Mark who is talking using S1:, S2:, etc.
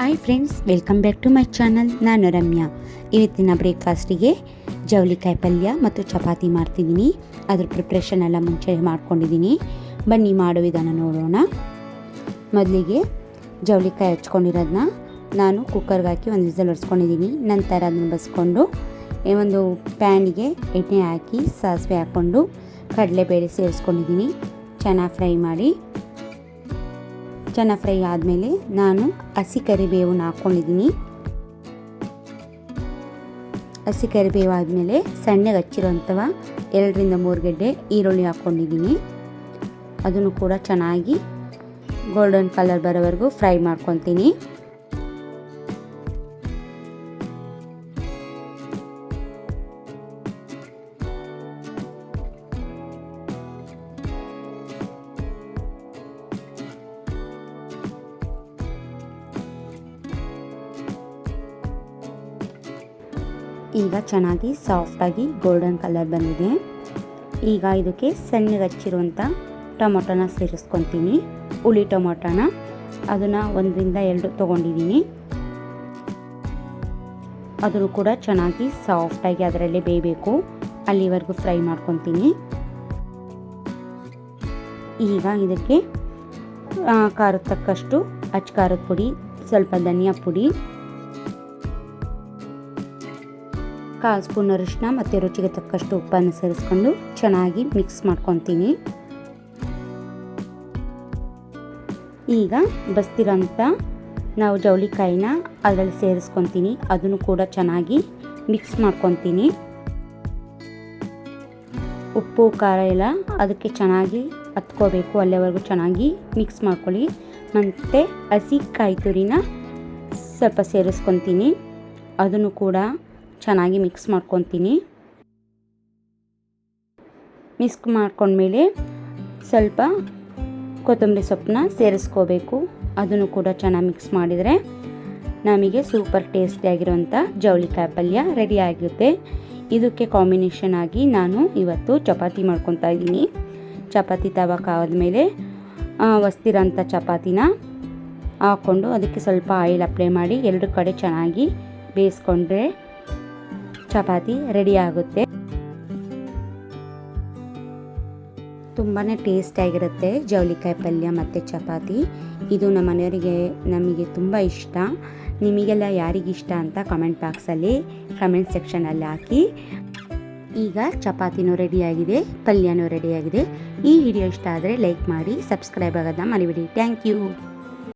S1: Hi friends welcome back to my channel ನಾನು ರಮ್ಯಾ. ಇವತ್ತಿನ ಬ್ರೇಕ್ಫಾಸ್ಟಿಗೆ ಜವಳಿಕಾಯಿ ಪಲ್ಯ ಮತ್ತು ಚಪಾತಿ ಮಾಡ್ತಿದ್ದೀನಿ. ಅದ್ರ ಪ್ರಿಪ್ರೇಷನ್ ಎಲ್ಲ ಮುಂಚೆ ಮಾಡ್ಕೊಂಡಿದ್ದೀನಿ. ಬನ್ನಿ ಮಾಡೋ ವಿಧಾನ ನೋಡೋಣ. ಮೊದಲಿಗೆ ಜವಳಿಕಾಯಿ ಹಚ್ಕೊಂಡಿರೋದನ್ನ ನಾನು ಕುಕ್ಕರ್ಗೆ ಹಾಕಿ ಒಂದು ವಿಸಲ್ ಹೊಡ್ಸ್ಕೊಂಡಿದ್ದೀನಿ ನಂತರ ಅದನ್ನು ಬಸ್ಕೊಂಡು ಒಂದು ಪ್ಯಾನಿಗೆ ಎಣ್ಣೆ ಹಾಕಿ ಸಾಸಿವೆ ಹಾಕ್ಕೊಂಡು ಕಡಲೆಬೇಳೆ ಸೇರಿಸ್ಕೊಂಡಿದ್ದೀನಿ. ಚೆನ್ನಾಗಿ ಫ್ರೈ ಮಾಡಿ. ಚೆನ್ನಾಗಿ ಫ್ರೈ ಆದಮೇಲೆ ನಾನು ಹಸಿ ಕರಿಬೇವನ್ನು ಹಾಕ್ಕೊಂಡಿದ್ದೀನಿ. ಹಸಿ ಕರಿಬೇವು ಆದಮೇಲೆ ಸಣ್ಣಗೆ ಹಚ್ಚಿರೋಂಥವ ಎರಡರಿಂದ ಮೂರು ಗಡ್ಡೆ ಈರುಳ್ಳಿ ಹಾಕ್ಕೊಂಡಿದ್ದೀನಿ. ಅದನ್ನು ಕೂಡ ಚೆನ್ನಾಗಿ ಗೋಲ್ಡನ್ ಕಲರ್ ಬರೋವರೆಗೂ ಫ್ರೈ ಮಾಡ್ಕೊತೀನಿ ಈಗ ಚೆನ್ನಾಗಿ ಸಾಫ್ಟಾಗಿ ಗೋಲ್ಡನ್ ಕಲರ್ ಬಂದಿದೆ. ಈಗ ಇದಕ್ಕೆ ಸಣ್ಣಗೆ ಹಚ್ಚಿರುವಂಥ ಟೊಮೊಟೊನ ಸೇರಿಸ್ಕೊತೀನಿ. ಹುಳಿ ಟೊಮೊಟೊನ ಅದನ್ನು ಒಂದರಿಂದ ಎರಡು ತೊಗೊಂಡಿದ್ದೀನಿ ಅದನ್ನು ಕೂಡ ಚೆನ್ನಾಗಿ ಸಾಫ್ಟಾಗಿ ಅದರಲ್ಲೇ ಬೇಯಬೇಕು. ಅಲ್ಲಿವರೆಗೂ ಫ್ರೈ ಮಾಡ್ಕೊತೀನಿ. ಈಗ ಇದಕ್ಕೆ ಖಾರದ ತಕ್ಕಷ್ಟು ಅಚ್ಚ ಖಾರದ ಪುಡಿ, ಸ್ವಲ್ಪ ಧನಿಯಾ ಪುಡಿ ಕಾಲು ಸ್ಪೂನ್ ಅರಿಶಿನ ಮತ್ತು ರುಚಿಗೆ ತಕ್ಕಷ್ಟು ಉಪ್ಪನ್ನು ಸೇರಿಸ್ಕೊಂಡು ಚೆನ್ನಾಗಿ ಮಿಕ್ಸ್ ಮಾಡ್ಕೊತೀನಿ ಈಗ ಬಸ್ತಿರೋಂಥ ನಾವು ಜವಳಿಕಾಯಿನ ಅದರಲ್ಲಿ ಸೇರಿಸ್ಕೊತೀನಿ ಅದನ್ನು ಕೂಡ ಚೆನ್ನಾಗಿ ಮಿಕ್ಸ್ ಮಾಡ್ಕೊತೀನಿ ಉಪ್ಪು, ಖಾರ ಎಲ್ಲ ಅದಕ್ಕೆ ಚೆನ್ನಾಗಿ ಹತ್ಕೋಬೇಕು. ಅಲ್ಲಿವರೆಗೂ ಚೆನ್ನಾಗಿ ಮಿಕ್ಸ್ ಮಾಡ್ಕೊಳ್ಳಿ. ಮತ್ತು ಹಸಿ ಕಾಯಿ ತುರಿನ ಸ್ವಲ್ಪ ಸೇರಿಸ್ಕೊತೀನಿ ಅದನ್ನು ಕೂಡ ಚೆನ್ನಾಗಿ ಮಿಕ್ಸ್ ಮಾಡ್ಕೊತೀನಿ. ಮಿಕ್ಸ್ ಮಾಡ್ಕೊಂಡ್ಮೇಲೆ ಸ್ವಲ್ಪ ಕೊತ್ತಂಬರಿ ಸೊಪ್ಪನ್ನ ಸೇರಿಸ್ಕೋಬೇಕು. ಅದನ್ನು ಕೂಡ ಚೆನ್ನಾಗಿ ಮಿಕ್ಸ್ ಮಾಡಿದರೆ ನಮಗೆ ಸೂಪರ್ ಟೇಸ್ಟಿಯಾಗಿರುವಂಥ ಜವಳಿ ಕಾಯಿ ಪಲ್ಯ ರೆಡಿ ಆಗುತ್ತೆ ಇದಕ್ಕೆ ಕಾಂಬಿನೇಷನ್ ಆಗಿ ನಾನು ಇವತ್ತು ಚಪಾತಿ ಮಾಡ್ಕೊತಾ ಇದ್ದೀನಿ. ಚಪಾತಿ ತವಕ್ಕಾದ್ಮೇಲೆ ಒಸ್ತಿರೋಂಥ ಚಪಾತಿನ ಹಾಕ್ಕೊಂಡು ಅದಕ್ಕೆ ಸ್ವಲ್ಪ ಆಯಿಲ್ ಅಪ್ಲೈ ಮಾಡಿ ಎರಡು ಕಡೆ ಚೆನ್ನಾಗಿ ಬೇಯಿಸ್ಕೊಂಡ್ರೆ ಚಪಾತಿ ರೆಡಿ ಆಗುತ್ತೆ. ತುಂಬಾ ಟೇಸ್ಟಿಯಾಗಿರುತ್ತೆ ಜವಳಿಕಾಯಿ ಪಲ್ಯ ಮತ್ತು ಚಪಾತಿ. ಇದು ನಮ್ಮ ಮನೆಯವರಿಗೆ ನಮಗೆ ತುಂಬ ಇಷ್ಟ. ನಿಮಗೆಲ್ಲ ಯಾರಿಗಿಷ್ಟ ಅಂತ ಕಮೆಂಟ್ ಬಾಕ್ಸಲ್ಲಿ ಕಮೆಂಟ್ ಸೆಕ್ಷನಲ್ಲಿ ಹಾಕಿ. ಈಗ ಚಪಾತಿನೂ ರೆಡಿಯಾಗಿದೆ ಪಲ್ಯನೂ ರೆಡಿಯಾಗಿದೆ ಈ ವಿಡಿಯೋ ಇಷ್ಟ ಆದರೆ ಲೈಕ್ ಮಾಡಿ ಸಬ್ಸ್ಕ್ರೈಬ್ ಆಗೋದನ್ನ ಮರಿಬೇಡಿ. Thank you